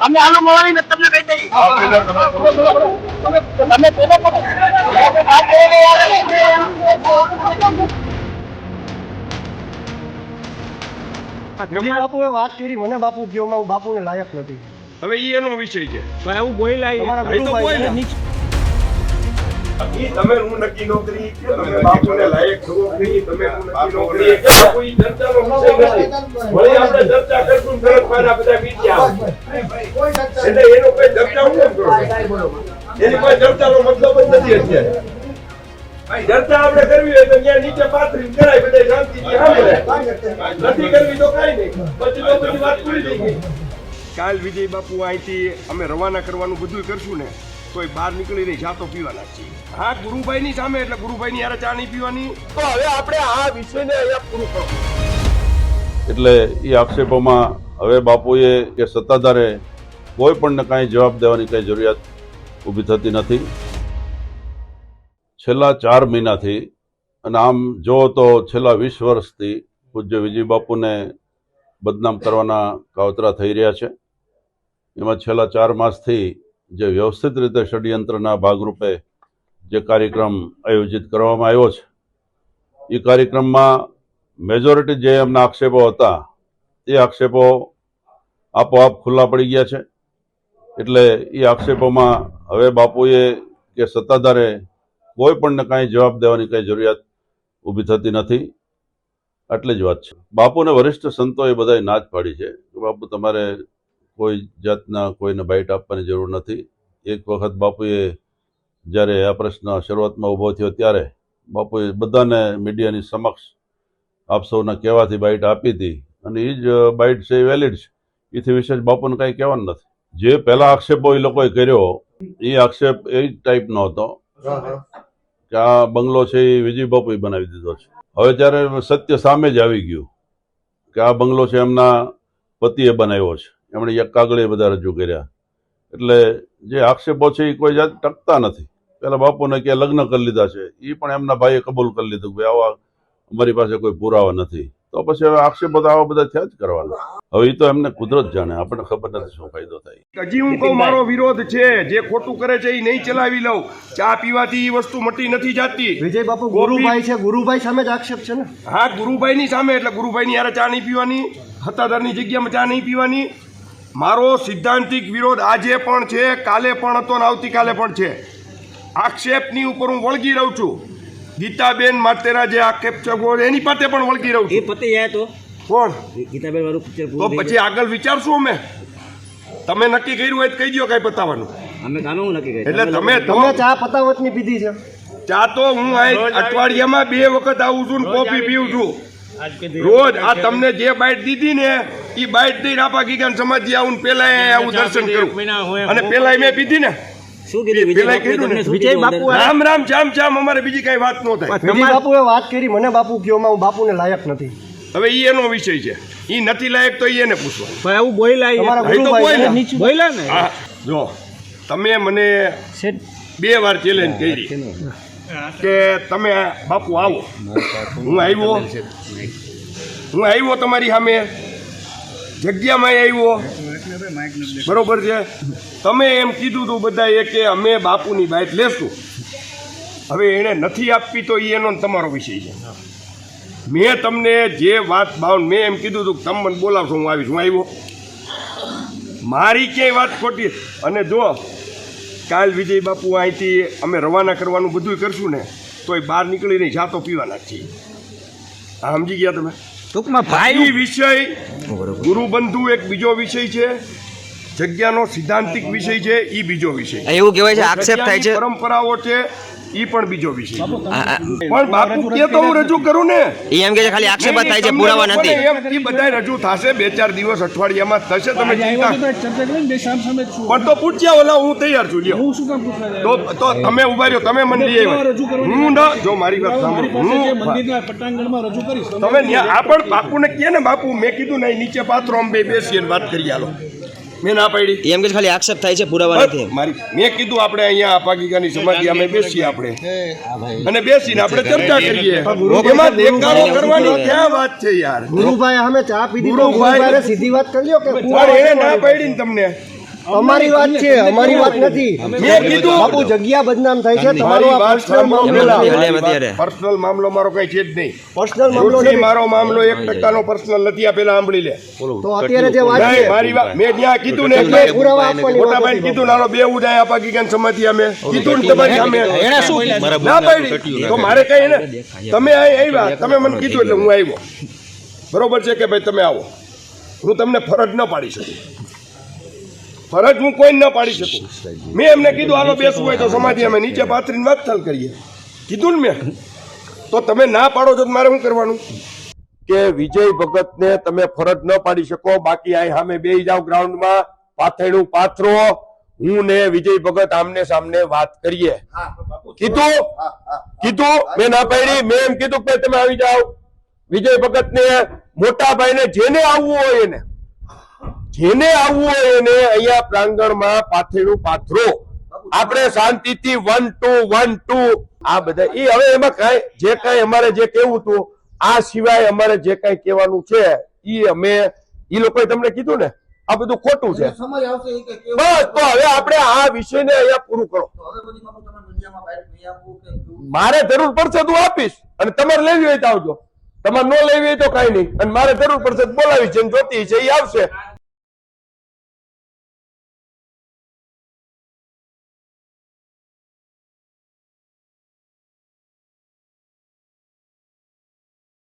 અમે આનું મળવાની તમને કહી દઈએ તમે બાપુએ વાત કરી મને બાપુ કયો હું બાપુને લાયક નથી હવે એ એનો વિષય છે એવું તો ગુરુભાઈ બોલ્યા. નીચે ઈ તમે હું નક્કી નો કે તમે બાપુને લાયક છો તમે હું નક્કી નો કે બાપુ ઈ વિષય નથી. વળી આપણે ચર્ચા કરશું તરત મારા બધા બીજા એટલે એનો કોઈ ચર્ચા હું કેમ કરું? એની કોઈ ચર્ચાનો મતલબ જ નથી અત્યારે. ચર્ચા આપણે કરવી હોય તો ત્યાં નીચે પાથરી કરાય બધા શાંતિથી સાંભળે. નથી કરવી તો કાંઈ નહીં. પછી તો બધી વાત પૂરી થઈ ગઈ. કાલ વિજય બાપુ અહીંથી અમે રવાના કરવાનું બધું કરશું ને. તોય બહાર નીકળીને જાતો પીવાના જ છીએ. હા, ગુરુભાઈની સામે એટલે ગુરુભાઈની યાર ચા નહીં પીવાની. તો હવે આપણે આ વિષયને અહીંયા પૂરું કરો એટલે એ આક્ષેપોમાં હવે બાપુએ કે સત્તાધારે કોઈ પણને કાંઈ જવાબ દેવાની કંઈ જરૂરિયાત ઊભી થતી નથી. છેલ્લા ચાર મહિનાથી, અને આમ જો તો છેલ્લા વીસ વર્ષથી પૂજ્ય વિજય બાપુને બદનામ કરવાના કાવતરા થઈ રહ્યા છે. એમાં છેલ્લા ચાર માસથી જે વ્યવસ્થિત રીતે ષડયંત્રના ભાગરૂપે જે કાર્યક્રમ આયોજિત કરવામાં આવ્યો છે એ કાર્યક્રમમાં મેજોરિટી જે એમના આક્ષેપો હતા, એ આક્ષેપો આપોઆપ ખુલ્લા પડી ગયા છે. એટલે એ આક્ષેપોમાં હવે બાપુએ કે સત્તાધારે કોઈ પણને કાંઈ જવાબ દેવાની કાંઈ જરૂરિયાત ઊભી થતી નથી. આટલી જ વાત છે. બાપુને વરિષ્ઠ સંતોએ બધાએ નાચ પાડી છે કે બાપુ તમારે કોઈ જાતના કોઈને બાઇટ આપવાની જરૂર નથી. એક વખત બાપુએ જ્યારે આ પ્રશ્ન શરૂઆતમાં ઊભો થયો ત્યારે બાપુએ બધાને મીડિયાની સમક્ષ આપ સૌના કહેવાથી બાઇટ આપી હતી અને એ જ બાઇટ છે એ વેલિડ છે. એથી વિશેષ બાપુને કાંઈ કહેવાનું નથી. જે પહેલા આક્ષેપો એ લોકોએ કર્યો એ આક્ષેપ એ ટાઈપનો હતો કે આ બંગલો છે એ વિજય બાપુએ બનાવી દીધો છે. હવે જ્યારે સત્ય સામે જ આવી ગયું કે આ બંગલો છે એમના પતિએ બનાવ્યો છે. એમણે એક કાગળે બધા રજૂ કર્યા. એટલે જે આક્ષેપો છે એ કોઈ જાત ટકતા નથી. પેલા બાપુને કે લગ્ન કરી લીધા છે. એ પણ એમના ભાઈએ કબૂલ કરી લીધું કે આવા અમારી પાસે કોઈ પુરાવા નથી. તો પછી હવે આક્ષેપો તો આવા બધા થયા જ કરવાના. હવે એ તો એમને કુદરત જાણે આપણને ખબર નથી શું ફાયદો થાય. હજી હું કહું મારો વિરોધ છે. જે ખોટું કરે છે એ નહીં ચલાવી લઉં. ચા પીવાથી એ વસ્તુ મટી નથી જાતી. વિજય બાપુ ગુરુભાઈ છે ગુરુભાઈ સામે જ આક્ષેપ છે ને? હા ગુરુભાઈની સામે એટલે ગુરુભાઈની યારે ચા નહીં પીવાની. હતાદારની જગ્યામાં ચા નહીં પીવાની. મારો સિદ્ધાંતિક વિરોધ આજે પણ છે કાલે પણ હતો ને આવતીકાલે પણ છે. આક્ષેપની ઉપર હું વળગી રહું છું. ગીતાબેન માટેના જે આક્ષેપ છે એની પાસે પણ વળગી રહું એ છું. પતે જાય તો? કોણ? ગીતાબેન મારું પિક્ચર તો પછી આગળ વિચારશું અમે. તમે નક્કી કર્યું હોય તો કહી દો કઈ પતાવવાનું. અમે અમે હું નક્કી કર્યું એટલે તમે તમે ચા પતાવતની પીધી છે. ચા તો હું આ અઠવાડિયામાં બે વખત આવું છું ને કોફી પીવું છું. રોજ આ તમને જે બાઈટ દીધી ને એ બાઈટ દઈને આપા ગીગાન સમાજથી આવું પેલા આવું દર્શન કરું અને પેલા મેં પીધી ને. રામ રામ જામ જામ અમારે બીજી કઈ વાત ન થાય. બાપુએ વાત કરી મને બાપુ કયો હું બાપુને લાયક નથી. હવે ઈ એનો વિષય છે. ઈ નથી લાયક તો એને પૂછવા. ભાઈ તો ગુરુભાઈ બોલ્યા. ને? જો તમે મને બે વાર ચેલેન્જ કરી. કે તમે બાપુ આવો. હું આવ્યો. હું આવ્યો તમારી સામે. જગ્યામાં આવ્યો બરોબર છે? તમે એમ કીધું હતું બધાએ કે અમે બાપુની બાઇક લેશું. હવે એણે નથી આપવી તો એ એનો તમારો વિષય છે. મેં તમને જે વાત બાઉન્ડ મેં એમ કીધું હતું કે તમે મને બોલાવશો, હું આવીશ. હું આવ્યો મારી ક્યાંય વાત ખોટી. અને જો, કાલ વિજય બાપુ અહીંથી અમે રવાના કરવાનું બધું કરશું ને, તોય બહાર નીકળીને જાતો પીવાના જ છીએ. સમજી ગયા તમે? ટૂંકમાં ભાઈ વિષય ગુરુબંધુ એક બીજો વિષય છે. જગ્યાનો સિદ્ધાંતિક વિષય છે એ બીજો વિષય. એવું કહેવાય છે આક્ષેપ થાય છે. પરંપરાઓ છે એ પણ બીજો વિષય પણ બાપુ કે તો હું રજૂ કરું ને? એ એમ કે છે ખાલી આક્ષેપ થાય છે પુરાવા નથી એ બધાય રજૂ થશે બે ચાર દિવસ અઠવાડિયામાં થશે તમે ચિંતા. પણ તો પૂછ્યા ઓલા હું તૈયાર છું લ્યો. તો તો તમે ઊભા રહ્યો તમે મને લઈ આવ્યા. હું ન જો મારી વાત સાંભળો. હું તમે આ પણ બાપુને કહે ને બાપુ મેં કીધું નહીં નીચે પાથરો અમે બે બેસીએ વાત કરી હાલો. મેં ના પાડી. એમ કે ખાલી આક્ષેપ થાય છે પુરાવા નથી મારી મેં કીધું આપણે અહીંયા અપાગીગાની સમાધિ અમે બેસીએ આપણે. અને બેસીને આપણે ચર્ચા કરીએ. એમાં દેખાડો કરવાની ક્યાં વાત છે યાર? ગુરુભાઈ અમે ચા પીધી ગુરુભાઈ- સીધી વાત કરી લ્યો કે એને ના પાડી ને તમને. અમારી વાત છે અમારી વાત નથી. મેં કીધું. બાપુ જગ્યા બદનામ થાય છે તમારો આ પર્સનલ મામલો મારો કઈ છે જ નહીં. પર્સનલ મામલો નહીં મારો મામલો એક ટકાનો પર્સનલ નથી આ પેલા સાંભળી લે. તો અત્યારે જે વાત છે મારી વાત મેં ત્યાં કીધું ને એટલે પુરાવા આપવાની મોટાભાઈ કીધું નાનો બે ઉદાય આપા ગીગાન સમાધિ અમે. કીધું ને તમારી સામે. ના પાડી. તો મારે કઈ ને તમે આવ્યા તમે મને કીધું એટલે હું આવ્યો. બરોબર છે કે ભાઈ તમે આવો? હું તમને ફરજ ન પાડી શકું. ફરજ હું કોઈ ન પાડી શકું. મેં એમને કીધું હાલો બેસવું હોય તો સમાધિ અમે નીચે પાથરીને વાત થાલ કરીએ. કીધું ને મેં. તો તમે ના પાડો છો તો મારે શું કરવાનું? કે વિજય ભગતને તમે ફરજ ન પાડી શકો બાકી આ સામે બે જાઓ ગ્રાઉન્ડમાં પાથરણું પાથરો. હું ને વિજય ભગત આમને સામને વાત કરીએ. કીધું? કીધું? મેં ના પાડી. મેં એમ કીધું કે તમે આવી જાઓ. વિજય ભગત ને મોટા ભાઈ ને જેને આવવું હોય એને. જેને આવવું હોય એને અહીંયા પ્રાંગણમાં પાથેડું પાથરો. આપણે શાંતિથી વન ટુ વન ટુ આ બધા એ હવે એમાં કઈ જે કઈ અમારે જે કેવું હતું આ સિવાય અમારે જે કઈ કહેવાનું છે એ અમે એ લોકોએ તમને કીધું ને? આ બધું ખોટું છે. બસ તો હવે આપણે આ વિષયને અહીંયા પૂરું કરો. મારે જરૂર પડશે તો આપીશ અને તમારે લેવી હોય તો આવજો. તમારે ન લેવી હોય તો કઈ નહીં. અને મારે જરૂર પડશે બોલાવી જેમ જોતી છે એ આવશે.